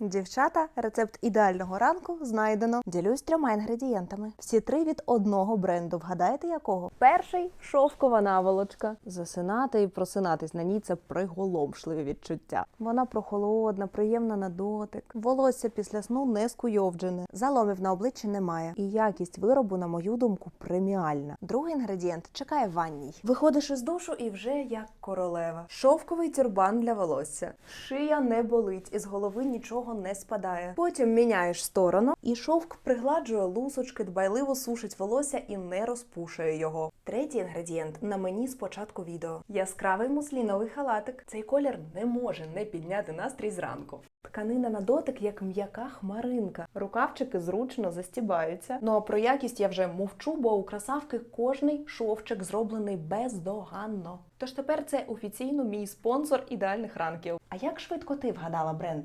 Дівчата, рецепт ідеального ранку знайдено. Ділюсь трьома інгредієнтами. Всі три від одного бренду. Вгадаєте якого? Перший шовкова наволочка. Засинати і просинатись на ній це приголомшливі відчуття. Вона прохолодна, приємна на дотик. Волосся після сну не скуйовджене. Заломів на обличчі немає. І якість виробу, на мою думку, преміальна. Другий інгредієнт чекає в ванній. Виходиш із душу і вже як королева. Шовковий тюрбан для волосся. Шия не болить, із голови нічого не спадає. Потім міняєш сторону, і шовк пригладжує лусочки, дбайливо сушить волосся і не розпушує його. Третій інгредієнт на мені з початку відео. Яскравий мусліновий халатик. Цей колір не може не підняти настрій зранку. Тканина на дотик як м'яка хмаринка. Рукавчики зручно застібаються. Ну а про якість я вже мовчу, бо у красавки кожний шовчик зроблений бездоганно. Тож тепер це офіційно мій спонсор ідеальних ранків. А як швидко ти вгадала бренд?